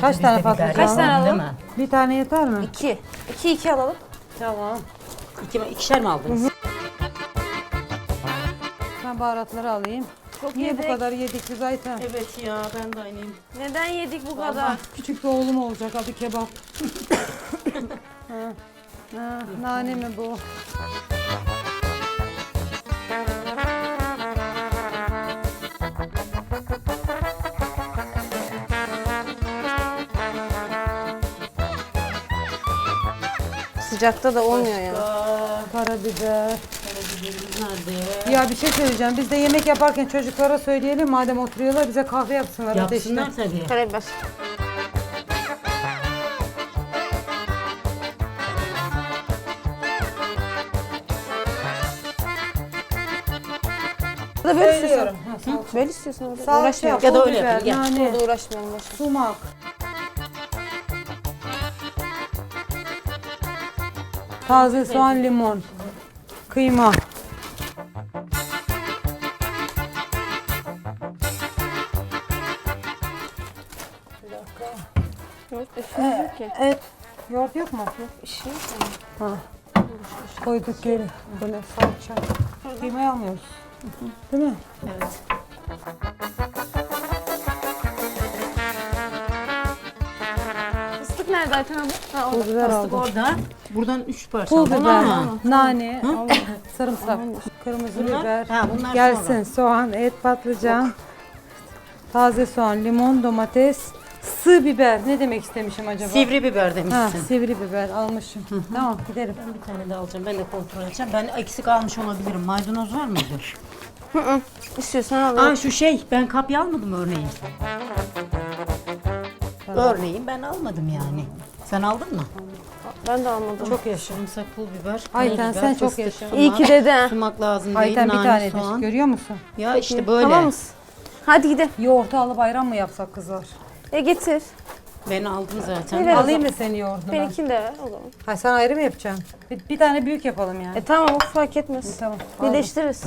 Kaç tane patlıcan? Kaç tane alalım? Bir tane yeter mi? İki. İki iki alalım. Tamam. İki, ikişer mi aldınız? Ben baharatları alayım. Çok Niye yedik. bu kadar yedik biz Ayten? Evet ya ben de aynıyım. Neden yedik bu kadar? Küçük bir oğlum olacak adı kebap. ha. Ha, nane mi bu? Sıcakta da olmuyor ya. Aa, Karabiber. karabiberimiz nerede? Ya bir şey söyleyeceğim. Biz de yemek yaparken çocuklara söyleyelim madem oturuyorlar bize kahve yapsınlar. Yapsınlar tabii. Karabiber. Da böyle istiyorsan. Söylüyorum. Ha, salça. Böyle istiyorsan öyle. Salça, Uğraşmayalım. Ya da öyle yapın, gel. Burada uğraşmayalım. boş ver. sumak. Taze soğan, limon. Kıyma. Yok, üstüne yok ki. Et. Yoğurt yok mu? İşi yok Ha. Koyduk geri. Böyle salça. Kıymayı almıyoruz. Değil mi? Evet. Fıstık nerede Ayten abla? Ha, orada. Pul biber Fıstık aldım. orada. Buradan üç parça Pul biber, nane, sarımsak, kırmızı Bunlar- biber. Ha, bunlar Gelsin soğan, et, patlıcan, taze soğan, limon, domates, sığ biber. Ne demek istemişim acaba? Sivri biber Ha, demişsin. sivri biber almışım. Tamam gidelim. Ben bir tane daha alacağım. Ben de kontrol edeceğim. Ben eksik almış olabilirim. Maydanoz var mıydı? İstiyorsan al. Aa şu şey. Ben kapya almadım örneğin. Örneğin ben almadım yani. Sen aldın mı? Ben de almadım. Çok yaşa. Sarımsak, pul biber, Ayten, karabiber, sen çok fıstık, yaşa. sumak. İyi ki dede. Sumak lazım değil, Ayten bir nane, tanedir. soğan. Görüyor musun? Ya işte böyle. Tamam mısın? Hadi gidelim. Yoğurtu alıp ayran mı yapsak kızlar? E getir. Ben aldım zaten. Evet. Alayım mı senin yoğurdunu ben? Benimkini de ver o zaman. Hayır sen ayrı mı yapacaksın? Bir, bir tane büyük yapalım yani. E tamam o fark etmez. tamam. aldım. Birleştiririz.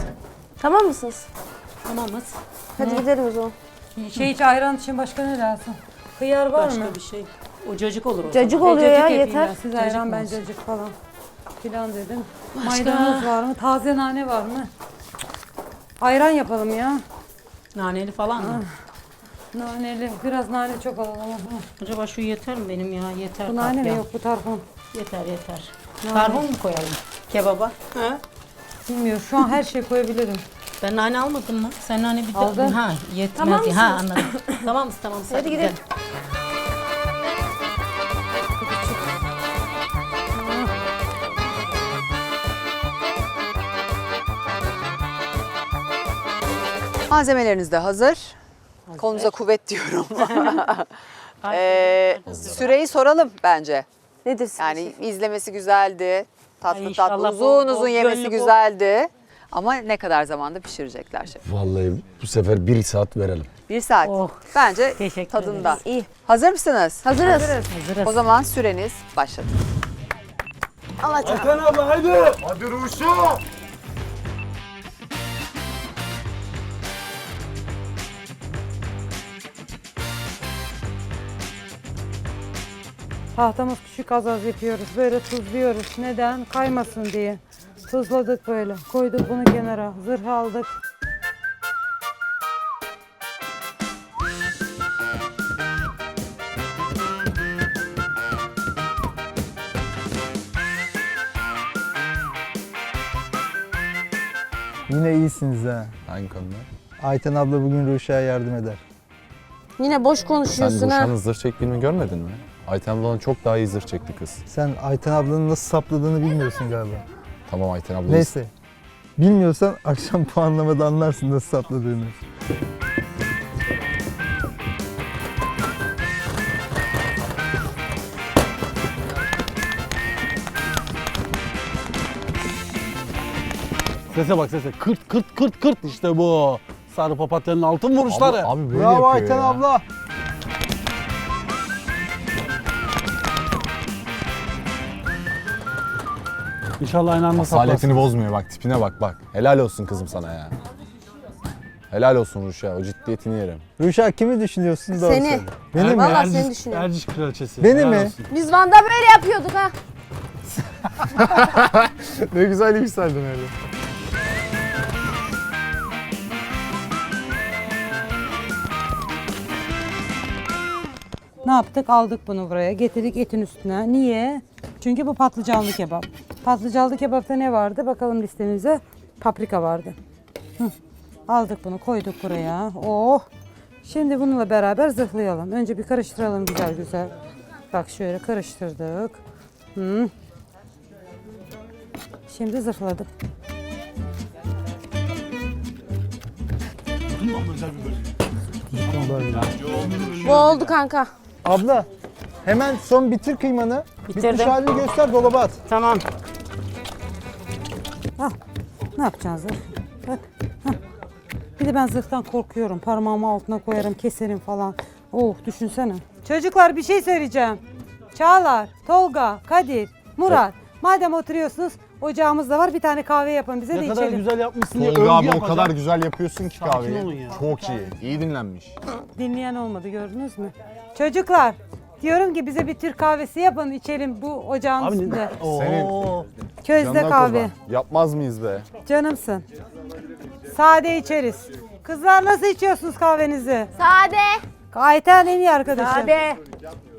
Tamam mısınız? Tamamız. Hadi gidelim o zaman. Şey için ayran için başka ne lazım? Hıyar var mı? Başka bir şey. O cacık olur o Cacık zaman. oluyor Cacık ya yapayım yeter. ben. Siz ayran ben olsun. cacık falan. Filan dedim. Başka? Maydanoz var mı? Taze nane var mı? Ayran yapalım ya. Naneli falan mı? Naneli. Biraz nane çok alalım. Hı. Acaba şu yeter mi benim ya? Yeter Bu nane mi yok bu tarhun? Yeter yeter. Karbon mu koyalım? Kebaba. Ha? Bilmiyorum. Şu an her şey koyabilirim. Ben nane almadım mı? Sen nane bir de... Aldım. Ha yetmez. Tamam ya. ha anladım. tamam tamam. Hadi gidelim. Malzemeleriniz de hazır. Kolunuza kuvvet diyorum. Ee, süreyi soralım bence. Nedir sizin Yani izlemesi güzeldi. Tatlı Ay tatlı inşallah uzun bol bol uzun yemesi gönlü bol. güzeldi. Ama ne kadar zamanda pişirecekler şef? Vallahi bu sefer bir saat verelim. Bir saat. Oh, Bence teşekkür tadında. ederiz. İyi. Hazır mısınız? Hazırız. Hazırız. O zaman süreniz başladı. Hakan abla haydi. Hadi Ruşa. Tahtamız küçük az az yapıyoruz. Böyle tuzluyoruz. Neden? Kaymasın diye. Tuzladık böyle. Koyduk bunu kenara. Zırh aldık. Yine iyisiniz ha. Hangi konuda? Ayten abla bugün Ruşa'ya yardım eder. Yine boş Sen konuşuyorsun ha. Ruşan'ın zırh çektiğini görmedin mi? Ayten ablanın çok daha iyi zırh çekti kız. Sen Ayten ablanın nasıl sapladığını bilmiyorsun galiba. Tamam Ayten abla. Neyse. Bilmiyorsan akşam puanlamada anlarsın nasıl sapladığını. Sese bak sese. Kırt kırt kırt kırt işte bu. Sarı papatyanın altın vuruşları. Abi, abi böyle Bravo yapıyor Ayten ya. abla. İnşallah aynı anda Asaletini saplarsın. bozmuyor bak tipine bak bak. Helal olsun kızım sana ya. Helal olsun Ruşa. O ciddiyetini yerim. Ruşa kimi düşünüyorsun doğru Seni. söyle. Beni mi? Vallahi seni düşünüyorum. Erciş kraliçesi. Beni Helal mi? olsun. Biz Van'da böyle yapıyorduk ha. ne güzel yükseldin öyle. Ne yaptık? Aldık bunu buraya. Getirdik etin üstüne. Niye? Çünkü bu patlıcanlı kebap. Patlıcanlı kebapta ne vardı? Bakalım listemize. Paprika vardı. Hı. Aldık bunu koyduk buraya. Oh. Şimdi bununla beraber zırhlayalım. Önce bir karıştıralım güzel güzel. Bak şöyle karıştırdık. Hı. Şimdi zırhladım. Bu oldu kanka. Abla hemen son bitir kıymanı. Bitirdim. Bitmiş halini göster dolaba at. Tamam. Ne yapacağız zırh? Bak. hah. Bir de ben zırhtan korkuyorum. Parmağımı altına koyarım, keserim falan. Oh düşünsene. Çocuklar bir şey söyleyeceğim. Çağlar, Tolga, Kadir, Murat. Madem oturuyorsunuz ocağımız da var. Bir tane kahve yapın bize de Ne kadar içelim. güzel yapmışsın diye Tolga övgü abi o yapacağım. kadar güzel yapıyorsun ki Sakin kahveyi. olun ya. Çok iyi. İyi dinlenmiş. Dinleyen olmadı gördünüz mü? Çocuklar diyorum ki bize bir Türk kahvesi yapın içelim bu ocağın Abi üstünde. ne? Oo. Közde Canına kahve. kurban. Yapmaz mıyız be? Canımsın. Sade içeriz. Kızlar nasıl içiyorsunuz kahvenizi? Sade. Ayten en iyi arkadaşım. Sade.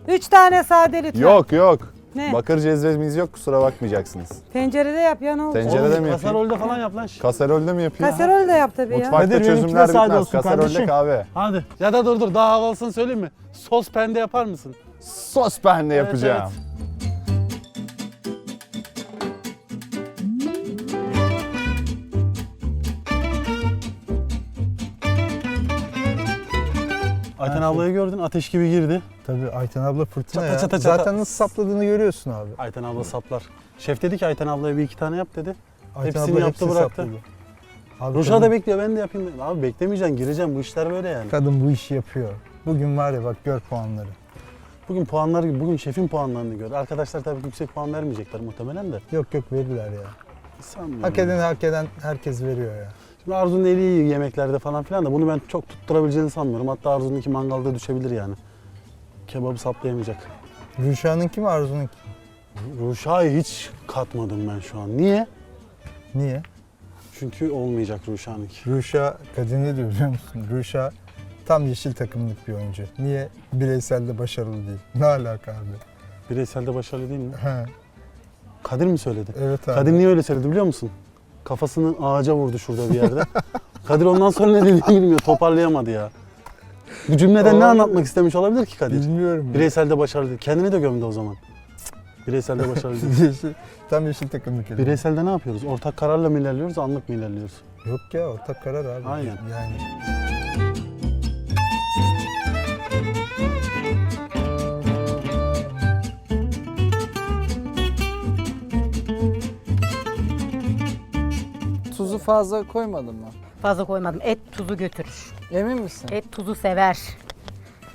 Üç tane sade lütfen. Yok yok. Ne? Bakır cezvemiz yok kusura bakmayacaksınız. Tencerede yap ya ne olacak? Tencerede mi yapayım? Kasarolde falan yap lan. Kaserolde mi yapayım? Kaserol de yap tabii ya. Mutfakta Kadir, benimki de çözümler sade bitmez. olsun Kaserolde kardeşim. kahve. Hadi. Ya da dur dur daha havalısını söyleyeyim mi? Sos pende yapar mısın? Sos ben de yapacağım. Ayten ablayı gördün ateş gibi girdi. Tabii Ayten abla fırtına Çata ya. çata çata. Zaten nasıl sapladığını görüyorsun abi. Ayten abla saplar. Şef dedi ki Ayten ablaya bir iki tane yap dedi. Ayten Hepsini yaptı, bıraktı. sapladı. Abi Ruşa kadın, da bekliyor ben de yapayım. dedim. Abi beklemeyeceksin gireceğim bu işler böyle yani. kadın bu işi yapıyor. Bugün var ya bak gör puanları. Bugün puanları gibi bugün şefin puanlarını gör. Arkadaşlar tabii yüksek puan vermeyecekler muhtemelen de. Yok yok verirler ya. Sanmıyorum. Hak eden hak eden herkes veriyor ya. Şimdi Arzu'nun eli iyi yemeklerde falan filan da bunu ben çok tutturabileceğini sanmıyorum. Hatta Arzu'nun iki mangalda düşebilir yani. Kebabı saplayamayacak. Ruşa'nın kim Arzu'nun kim? Ruşa'yı hiç katmadım ben şu an. Niye? Niye? Çünkü olmayacak Ruşa'nınki. Ruşa Kadir ne diyor biliyor musun? Ruşa tam yeşil takımlık bir oyuncu. Niye? Bireyselde başarılı değil. Ne alaka abi? Bireyselde başarılı değil mi? He, Kadir mi söyledi? evet abi. Kadir niye öyle söyledi biliyor musun? Kafasını ağaca vurdu şurada bir yerde. Kadir ondan sonra ne dediğini bilmiyor. Toparlayamadı ya. Bu cümleden ne anlatmak istemiş olabilir ki Kadir? Bilmiyorum. Bireyselde başarılı değil. Kendini de gömdü o zaman. Bireyselde başarılı değil. yeşil, tam yeşil takımlık. herif. Bireyselde ne yapıyoruz? Ortak kararla mı ilerliyoruz, anlık mı ilerliyoruz? Yok ya ortak karar abi. Aynen. Yani. Fazla koymadın mı? Fazla koymadım. Et tuzu götürür. Emin misin? Et tuzu sever.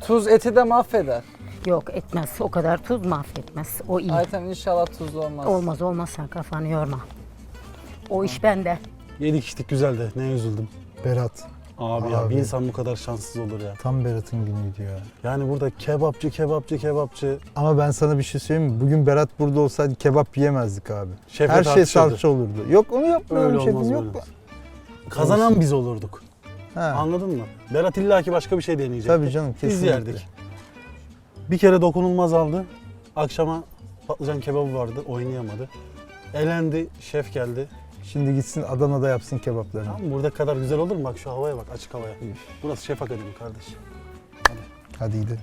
Tuz eti de mahveder. Yok etmez. O kadar tuz mahvetmez. O iyi. Ayten inşallah tuzlu olmaz. Olmaz olmaz sen kafanı yorma. O iş bende. Yedik içtik güzeldi. Ne üzüldüm. Berat. Abi, ya Abi. bir insan bu kadar şanssız olur ya. Tam Berat'ın günüydü ya. Yani burada kebapçı, kebapçı, kebapçı. Ama ben sana bir şey söyleyeyim mi? Bugün Berat burada olsaydı kebap yiyemezdik abi. Şefle Her şey salça olurdu. Yok onu yapmıyorum Öyle şefim olmaz yok. böyle. Kazanan biz olurduk. Ha. Anladın mı? Berat illaki başka bir şey deneyecek. Tabii canım Biz kesinlikle. yerdik. Bir kere dokunulmaz aldı. Akşama patlıcan kebabı vardı. Oynayamadı. Elendi. Şef geldi. Şimdi gitsin Adana'da yapsın kebaplarını. Tamam? Burada kadar güzel olur mu? Bak şu havaya bak. Açık havaya. Burası Şef Akademi kardeş. Hadi gidelim.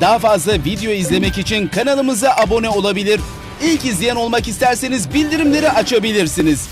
Daha fazla video izlemek için kanalımıza abone olabilir. İlk izleyen olmak isterseniz bildirimleri açabilirsiniz.